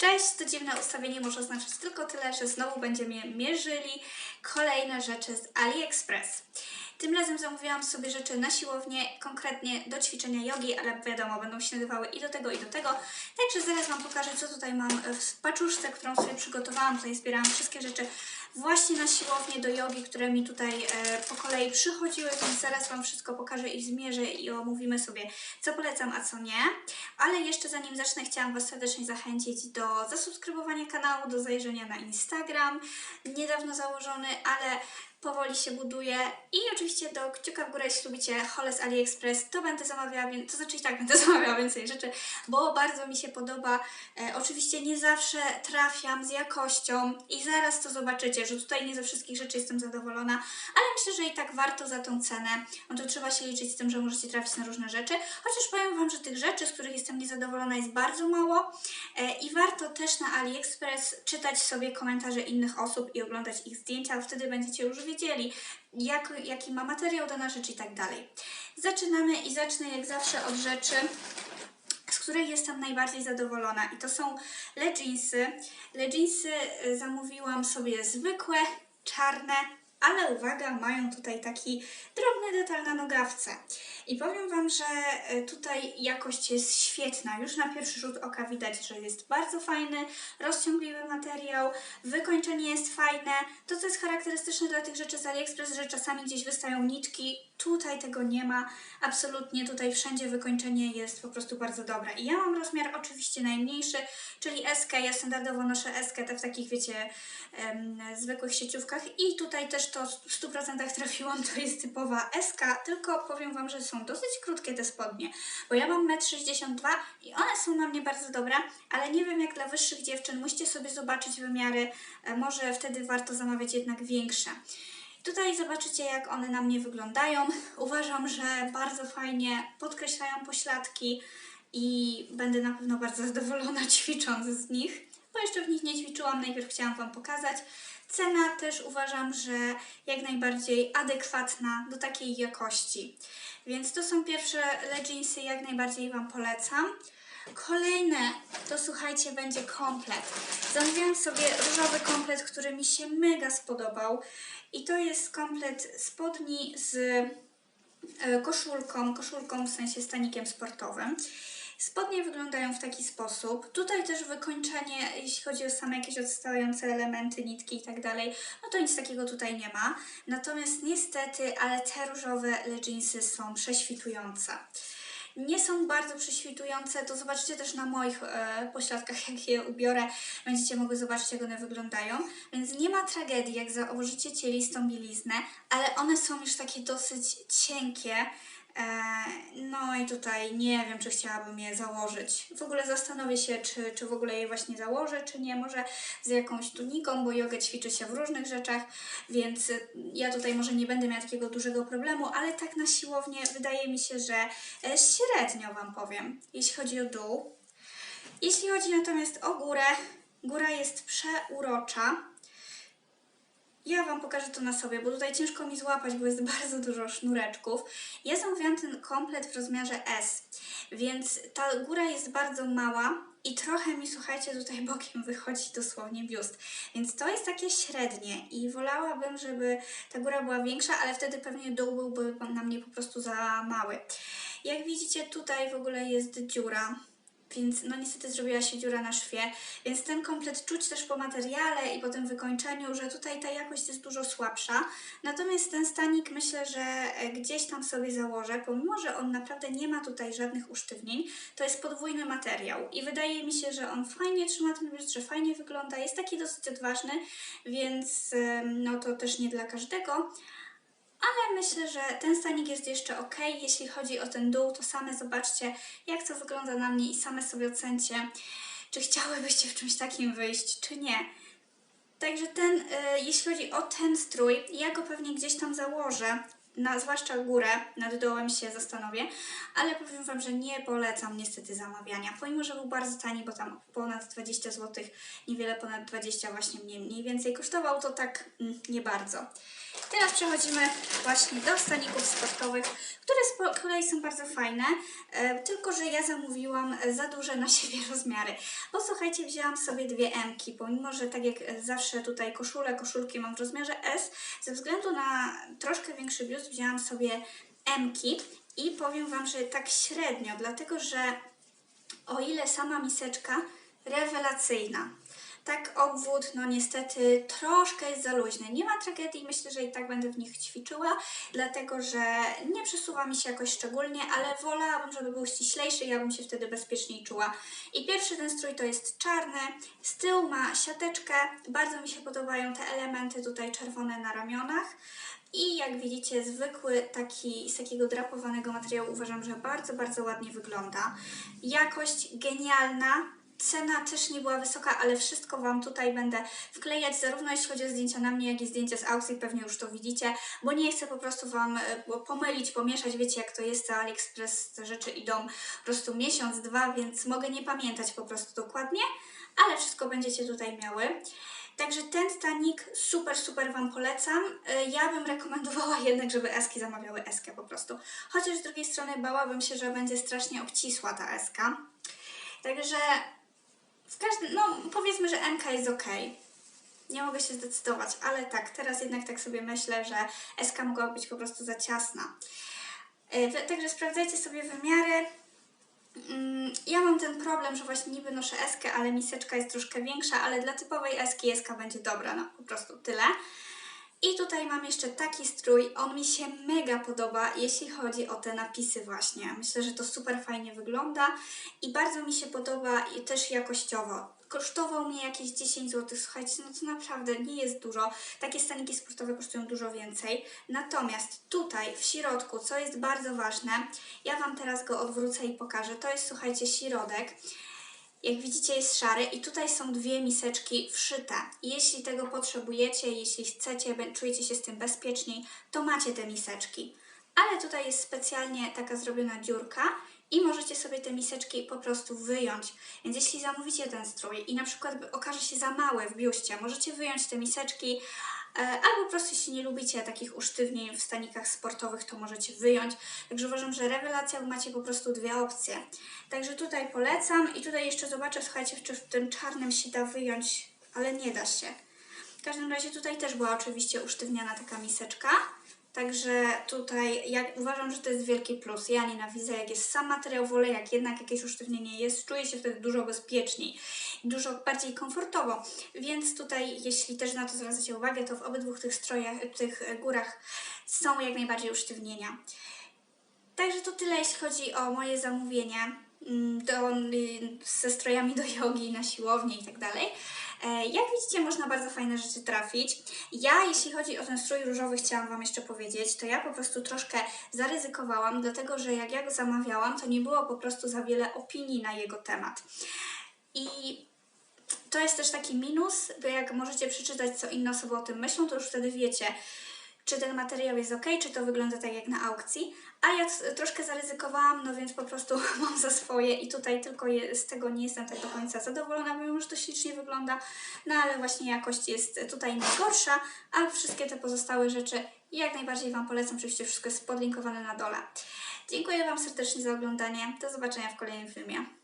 Cześć, to dziwne ustawienie może oznaczać tylko tyle, że znowu będziemy mierzyli kolejne rzeczy z AliExpress. Tym razem zamówiłam sobie rzeczy na siłownię, konkretnie do ćwiczenia jogi, ale wiadomo, będą się nadawały i do tego, i do tego. Także zaraz Wam pokażę, co tutaj mam w paczuszce, którą sobie przygotowałam. Tutaj zbierałam wszystkie rzeczy właśnie na siłownię do jogi, które mi tutaj e, po kolei przychodziły, więc zaraz Wam wszystko pokażę i zmierzę i omówimy sobie, co polecam, a co nie. Ale jeszcze zanim zacznę, chciałam Was serdecznie zachęcić do zasubskrybowania kanału, do zajrzenia na Instagram, niedawno założony, ale powoli się buduje i oczywiście do kciuka w górę, jeśli lubicie hole z AliExpress, to będę zamawiała, to znaczy i tak będę zamawiała więcej rzeczy, bo bardzo mi się podoba. E, oczywiście nie zawsze trafiam z jakością i zaraz to zobaczycie, że tutaj nie ze wszystkich rzeczy jestem zadowolona, ale myślę, że i tak warto za tą cenę. No to trzeba się liczyć z tym, że możecie trafić na różne rzeczy, chociaż powiem Wam, że tych rzeczy, z których jestem niezadowolona jest bardzo mało e, i warto też na AliExpress czytać sobie komentarze innych osób i oglądać ich zdjęcia, wtedy będziecie już wiedzieli, jak, jaki ma materiał dana rzecz i tak dalej. Zaczynamy i zacznę jak zawsze od rzeczy, z których jestem najbardziej zadowolona i to są leginsy. Leginsy y, zamówiłam sobie zwykłe, czarne, ale uwaga, mają tutaj taki drobny detal na nogawce. I powiem Wam, że e, tutaj jakość jest świetna. Już na pierwszy rzut oka widać, że jest bardzo fajny, rozciągliwy materiał, wykończenie jest fajne. To, co jest charakterystyczne dla tych rzeczy z AliExpress, że czasami gdzieś wystają nitki, tutaj tego nie ma. Absolutnie tutaj wszędzie wykończenie jest po prostu bardzo dobre. I ja mam rozmiar oczywiście najmniejszy, czyli SK. Ja standardowo noszę SK, te w takich, wiecie, em, zwykłych sieciówkach. I tutaj też to w 100% trafiłam, to jest typowa SK, tylko powiem Wam, że są dosyć krótkie te spodnie, bo ja mam 1,62 m i one są na mnie bardzo dobre, ale nie wiem jak dla wyższych dziewczyn, musicie sobie zobaczyć wymiary, e, może wtedy warto zamawiać jednak większe. Tutaj zobaczycie, jak one na mnie wyglądają. Uważam, że bardzo fajnie podkreślają pośladki i będę na pewno bardzo zadowolona ćwicząc z nich, bo jeszcze w nich nie ćwiczyłam, najpierw chciałam Wam pokazać. Cena też uważam, że jak najbardziej adekwatna do takiej jakości. Więc to są pierwsze leginsy, jak najbardziej Wam polecam. Kolejne to słuchajcie, będzie komplet. Zamówiłam sobie różowy komplet, który mi się mega spodobał. I to jest komplet spodni z e, koszulką, koszulką w sensie stanikiem sportowym. Spodnie wyglądają w taki sposób. Tutaj też wykończenie, jeśli chodzi o same jakieś odstające elementy, nitki i tak dalej, no to nic takiego tutaj nie ma. Natomiast niestety, ale te różowe leginsy są prześwitujące nie są bardzo prześwitujące, to zobaczycie też na moich e, pośladkach, jak je ubiorę, będziecie mogły zobaczyć, jak one wyglądają. Więc nie ma tragedii, jak założycie cielistą bieliznę, ale one są już takie dosyć cienkie, no i tutaj nie wiem, czy chciałabym je założyć. W ogóle zastanowię się, czy, czy w ogóle je właśnie założę, czy nie. Może z jakąś tuniką, bo jogę ćwiczy się w różnych rzeczach, więc ja tutaj może nie będę miała takiego dużego problemu, ale tak na siłownię wydaje mi się, że e, średnio Wam powiem, jeśli chodzi o dół. Jeśli chodzi natomiast o górę, góra jest przeurocza. Ja Wam pokażę to na sobie, bo tutaj ciężko mi złapać, bo jest bardzo dużo sznureczków. Ja zamówiłam ten komplet w rozmiarze S, więc ta góra jest bardzo mała i trochę mi, słuchajcie, tutaj bokiem wychodzi dosłownie biust. Więc to jest takie średnie i wolałabym, żeby ta góra była większa, ale wtedy pewnie dół byłby na mnie po prostu za mały. Jak widzicie, tutaj w ogóle jest dziura więc no niestety zrobiła się dziura na szwie, więc ten komplet czuć też po materiale i po tym wykończeniu, że tutaj ta jakość jest dużo słabsza. Natomiast ten stanik myślę, że e, gdzieś tam sobie założę, pomimo, że on naprawdę nie ma tutaj żadnych usztywnień, to jest podwójny materiał i wydaje mi się, że on fajnie trzyma ten biust, że fajnie wygląda, jest taki dosyć odważny, więc no to też nie dla każdego, ale myślę, że ten stanik jest jeszcze ok. Jeśli chodzi o ten dół, to same zobaczcie, jak to wygląda na mnie i same sobie ocencie, czy chciałybyście w czymś takim wyjść, czy nie. Także ten, y, jeśli chodzi o ten strój, ja go pewnie gdzieś tam założę na, zwłaszcza górę, nad dołem się zastanowię, ale powiem Wam, że nie polecam niestety zamawiania, pomimo, że był bardzo tani, bo tam ponad 20 zł, niewiele ponad 20 właśnie mniej, mniej więcej kosztował, to tak mm, nie bardzo. Teraz przechodzimy właśnie do staników sportowych, które z kolei są bardzo fajne, e, tylko że ja zamówiłam za duże na siebie rozmiary. Bo słuchajcie, wzięłam sobie dwie M-ki, pomimo, że tak jak zawsze tutaj koszule, koszulki mam w rozmiarze S, ze względu na troszkę większy biust wzięłam sobie M-ki i powiem Wam, że tak średnio, dlatego że o ile sama miseczka rewelacyjna, tak obwód, no niestety troszkę jest za luźny. Nie ma tragedii, myślę, że i tak będę w nich ćwiczyła, dlatego że nie przesuwa mi się jakoś szczególnie, ale wolałabym, żeby był ściślejszy, ja bym się wtedy bezpieczniej czuła. I pierwszy ten strój to jest czarny, z tyłu ma siateczkę, bardzo mi się podobają te elementy tutaj czerwone na ramionach. I jak widzicie, zwykły taki z takiego drapowanego materiału uważam, że bardzo, bardzo ładnie wygląda. Jakość genialna. Cena też nie była wysoka, ale wszystko Wam tutaj będę wklejać, zarówno jeśli chodzi o zdjęcia na mnie, jak i zdjęcia z aukcji, pewnie już to widzicie, bo nie chcę po prostu Wam e, pomylić, pomieszać, wiecie jak to jest, to AliExpress, te rzeczy idą po prostu miesiąc, dwa, więc mogę nie pamiętać po prostu dokładnie, ale wszystko będziecie tutaj miały. Także ten stanik super, super Wam polecam. E, Ja bym rekomendowała jednak, żeby eski zamawiały eskę po prostu. Chociaż z drugiej strony bałabym się, że będzie strasznie obcisła ta eska. Także w każdym, no powiedzmy, że MK jest ok. Nie mogę się zdecydować, ale tak, teraz jednak tak sobie myślę, że SK mogła być po prostu za ciasna. E, Także sprawdzajcie sobie wymiary. Mm, Ja mam ten problem, że właśnie niby noszę eskę, ale miseczka jest troszkę większa, ale dla typowej eski eska będzie dobra, no po prostu tyle. I tutaj mam jeszcze taki strój, on mi się mega podoba, jeśli chodzi o te napisy właśnie. Myślę, że to super fajnie wygląda i bardzo mi się podoba i też jakościowo. Kosztował mnie jakieś 10 zł, słuchajcie, no to naprawdę nie jest dużo. Takie staniki sportowe kosztują dużo więcej. Natomiast tutaj w środku, co jest bardzo ważne, ja Wam teraz go odwrócę i pokażę. To jest, słuchajcie, środek. Jak widzicie jest szary i tutaj są dwie miseczki wszyte. Jeśli tego potrzebujecie, jeśli chcecie, czujecie się z tym bezpieczniej, to macie te miseczki. Ale tutaj jest specjalnie taka zrobiona dziurka i możecie sobie te miseczki po prostu wyjąć. Więc jeśli zamówicie ten strój i na przykład okaże się za mały w biuście, możecie wyjąć te miseczki, e, albo po prostu jeśli nie lubicie takich usztywnień w stanikach sportowych, to możecie wyjąć. Także uważam, że rewelacja, bo macie po prostu dwie opcje. Także tutaj polecam i tutaj jeszcze zobaczę, słuchajcie, czy w tym czarnym się da wyjąć, ale nie da się. W każdym razie tutaj też była oczywiście usztywniana taka miseczka. Także tutaj jak, uważam, że to jest wielki plus. Ja nienawidzę, jak jest sam materiał, wolę jak jednak jakieś usztywnienie jest, czuję się wtedy dużo bezpieczniej, dużo bardziej komfortowo. Więc tutaj, jeśli też na to zwracacie uwagę, to w obydwu tych strojach, tych górach są jak najbardziej usztywnienia. Także to tyle, jeśli chodzi o moje zamówienie mm, do, y, ze strojami do jogi, na siłownię i tak dalej. E, Jak widzicie, można bardzo fajne rzeczy trafić. Ja, jeśli chodzi o ten strój różowy, chciałam Wam jeszcze powiedzieć, to ja po prostu troszkę zaryzykowałam, dlatego że jak ja go zamawiałam, to nie było po prostu za wiele opinii na jego temat. I to jest też taki minus, bo jak możecie przeczytać, co inne osoby o tym myślą, to już wtedy wiecie, czy ten materiał jest ok, czy to wygląda tak jak na aukcji. A ja troszkę zaryzykowałam, no więc po prostu mam za swoje i tutaj tylko je, z tego nie jestem tak do końca zadowolona, mimo że to ślicznie wygląda, no ale właśnie jakość jest tutaj najgorsza, a wszystkie te pozostałe rzeczy jak najbardziej Wam polecam, oczywiście wszystko jest podlinkowane na dole. Dziękuję Wam serdecznie za oglądanie, do zobaczenia w kolejnym filmie.